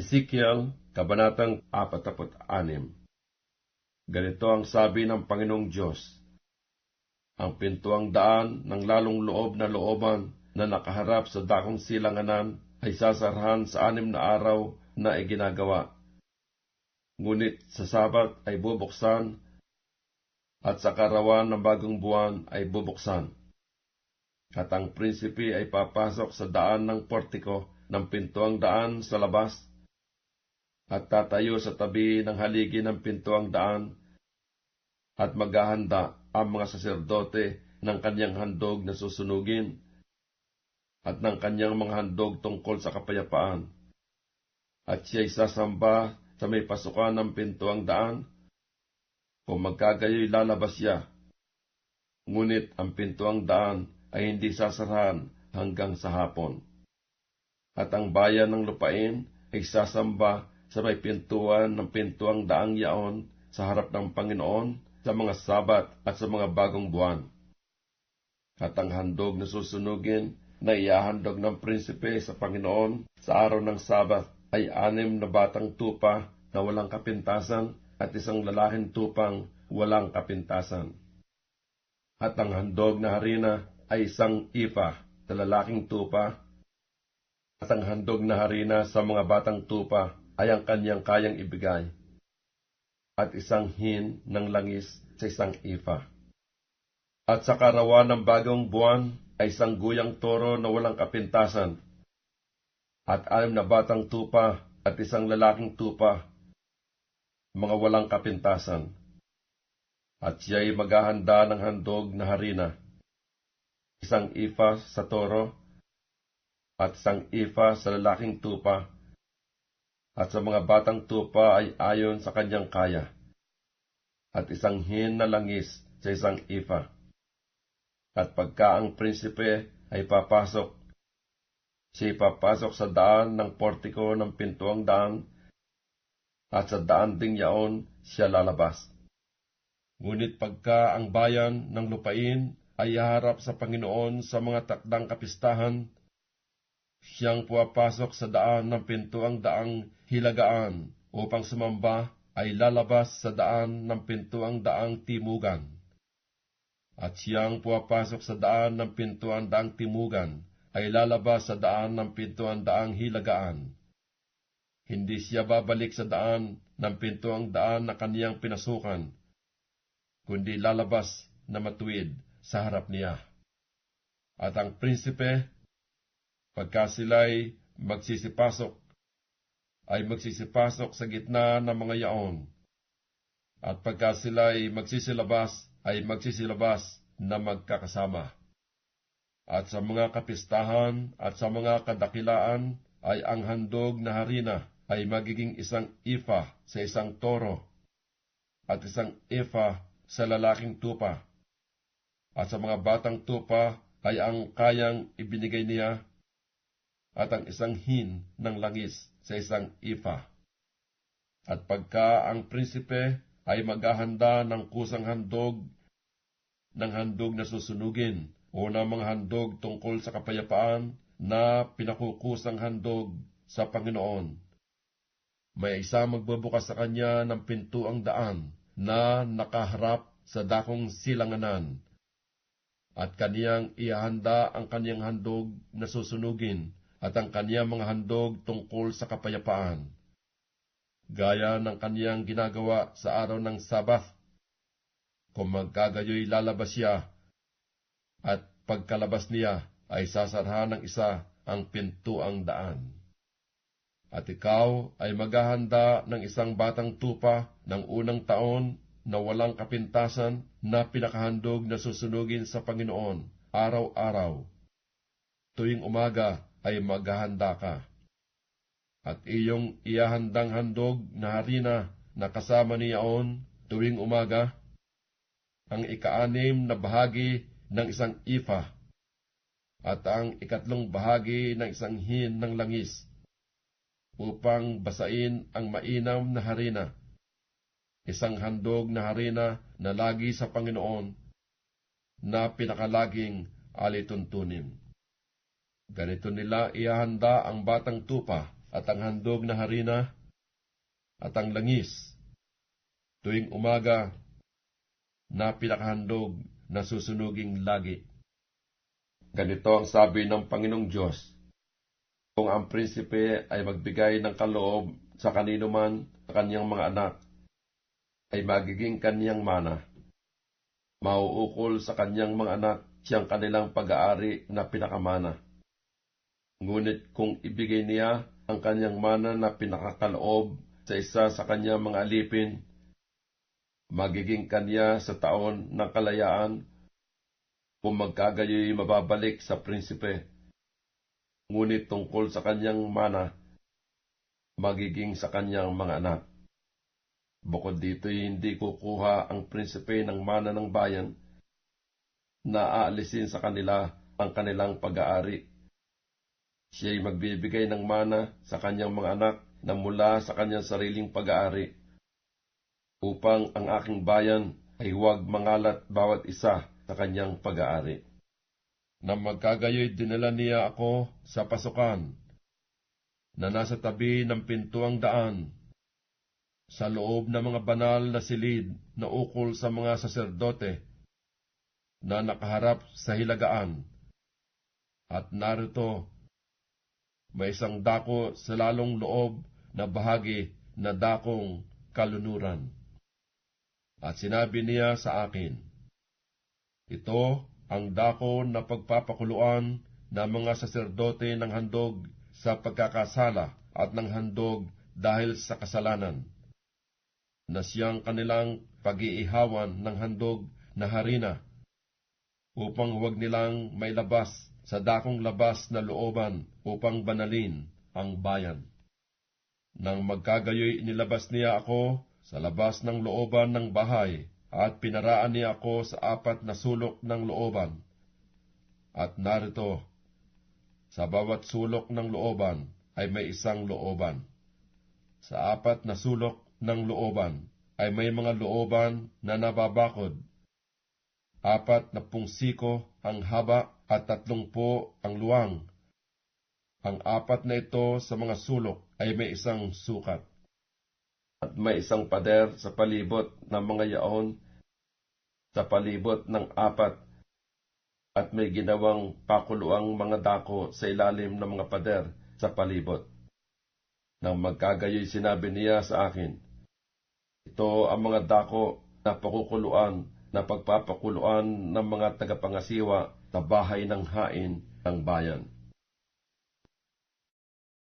Ezekiel, Kabanatang 46 Ganito ang sabi ng Panginoong Diyos, Ang pintuang daan ng lalong loob na looban na nakaharap sa dakong silanganan ay sasarhan sa anim na araw na iginagawa. Ngunit sa Sabat ay bubuksan at sa karawan ng bagong buwan ay bubuksan. At ang prinsipe ay papasok sa daan ng portiko ng pintuang daan sa labas at tatayo sa tabi ng haligi ng pintuang daan at maghahanda ang mga saserdote ng kanyang handog na susunugin at ng kanyang mga handog tungkol sa kapayapaan. At siya'y sasamba sa may pasukan ng pintuang daan. Kung magkagayoy lalabas siya. Ngunit ang pintuang daan ay hindi sasarahan hanggang sa hapon. At ang bayan ng lupain ay sasamba sa may pintuan ng pintuang daang yaon sa harap ng Panginoon sa mga sabat at sa mga bagong buwan. At ang handog na susunugin na iahandog ng prinsipe sa Panginoon sa araw ng sabat ay anim na batang tupa na walang kapintasan at isang lalaking tupang walang kapintasan. At ang handog na harina ay isang ipa sa lalaking tupa at ang handog na harina sa mga batang tupa ay ang kanyang kayang ibigay at isang hin ng langis sa isang ipa. At sa karawan ng bagong buwan ay isang guyang toro na walang kapintasan at anim na batang tupa at isang lalaking tupa, mga walang kapintasan. At siya'y maghahanda ng handog na harina, isang ifa sa toro, at isang ifa sa lalaking tupa, at sa mga batang tupa ay ayon sa kanyang kaya, at isang hin na langis sa isang ifa. At pagka ang prinsipe ay papasok siya ipapasok sa daan ng portiko ng pintuang daan, at sa daan ding yaon siya lalabas. Ngunit pagka ang bayan ng lupain ay haharap sa Panginoon sa mga takdang kapistahan, siyang puwapasok sa daan ng pintuang daang hilagaan upang sumamba ay lalabas sa daan ng pintuang daang timugan. At siyang puwapasok sa daan ng pintuang daang timugan ay lalabas sa daan ng pintuang daang hilagaan. Hindi siya babalik sa daan ng pintuang daan na kaniyang pinasukan, kundi lalabas na matuwid sa harap niya. At ang prinsipe, pagka sila'y magsisipasok, ay magsisipasok sa gitna ng mga yaon. At pagka sila'y magsisilabas, ay magsisilabas na magkakasama at sa mga kapistahan at sa mga kadakilaan ay ang handog na harina ay magiging isang ifa sa isang toro at isang ifa sa lalaking tupa. At sa mga batang tupa ay ang kayang ibinigay niya at ang isang hin ng langis sa isang ifa. At pagka ang prinsipe ay maghahanda ng kusang handog ng handog na susunugin, o ng mga handog tungkol sa kapayapaan na pinakukusang handog sa Panginoon. May isa magbubukas sa kanya ng pintuang daan na nakaharap sa dakong silanganan, at kaniyang ihanda ang kaniyang handog na susunugin at ang kaniyang mga handog tungkol sa kapayapaan. Gaya ng kaniyang ginagawa sa araw ng Sabath. Kung magkagayoy lalabas siya at pagkalabas niya ay sasarhan ng isa ang pintuang daan. At ikaw ay maghahanda ng isang batang tupa ng unang taon na walang kapintasan na pinakahandog na susunugin sa Panginoon araw-araw. Tuwing umaga ay maghahanda ka. At iyong iyahandang handog na harina na kasama niyaon tuwing umaga, ang ikaanim na bahagi ng isang ifa at ang ikatlong bahagi ng isang hin ng langis upang basain ang mainam na harina, isang handog na harina na lagi sa Panginoon na pinakalaging alituntunin. Ganito nila ihanda ang batang tupa at ang handog na harina, at ang langis. Tuwing umaga, na pinakahandog na susunuging lagi. Ganito ang sabi ng Panginoong Diyos. Kung ang prinsipe ay magbigay ng kaloob sa kanino man sa kanyang mga anak, ay magiging kanyang mana. Mauukol sa kanyang mga anak siyang kanilang pag-aari na pinakamana. Ngunit kung ibigay niya ang kanyang mana na pinakakaloob sa isa sa kanyang mga alipin, magiging kanya sa taon ng kalayaan kung magkagayoy mababalik sa prinsipe. Ngunit tungkol sa kanyang mana, magiging sa kanyang mga anak. Bukod dito'y hindi kukuha ang prinsipe ng mana ng bayan na aalisin sa kanila ang kanilang pag-aari. Siya'y magbibigay ng mana sa kanyang mga anak na mula sa kanyang sariling pag-aari upang ang aking bayan ay huwag mangalat bawat isa sa kanyang pag-aari. Nang magkagayoy dinala niya ako sa pasukan na nasa tabi ng pintuang daan sa loob ng mga banal na silid na ukol sa mga saserdote na nakaharap sa hilagaan. At narito, may isang dako sa lalong loob na bahagi na dakong kalunuran. At sinabi niya sa akin, Ito ang dako na pagpapakuluan ng mga saserdote ng handog sa pagkakasala at ng handog dahil sa kasalanan na siyang kanilang pag-iihawan ng handog na harina, upang huwag nilang may labas sa dakong labas na looban upang banalin ang bayan. Nang magkagayoy inilabas niya ako sa labas ng looban ng bahay, at pinaraan niya ako sa apat na sulok ng looban. At narito, sa bawat sulok ng looban ay may isang looban. Sa apat na sulok ng looban ay may mga looban na nababakod. Apat na pungsiko ang haba at tatlong po ang luwang. Ang apat na ito sa mga sulok ay may isang sukat. At may isang pader sa palibot ng mga yaon sa palibot ng apat at may ginawang pakuluang mga dako sa ilalim ng mga pader sa palibot. Nang magkagayoy sinabi niya sa akin, ito ang mga dako na pakukuluan na pagpapakuluan ng mga tagapangasiwa sa bahay ng hain ng bayan.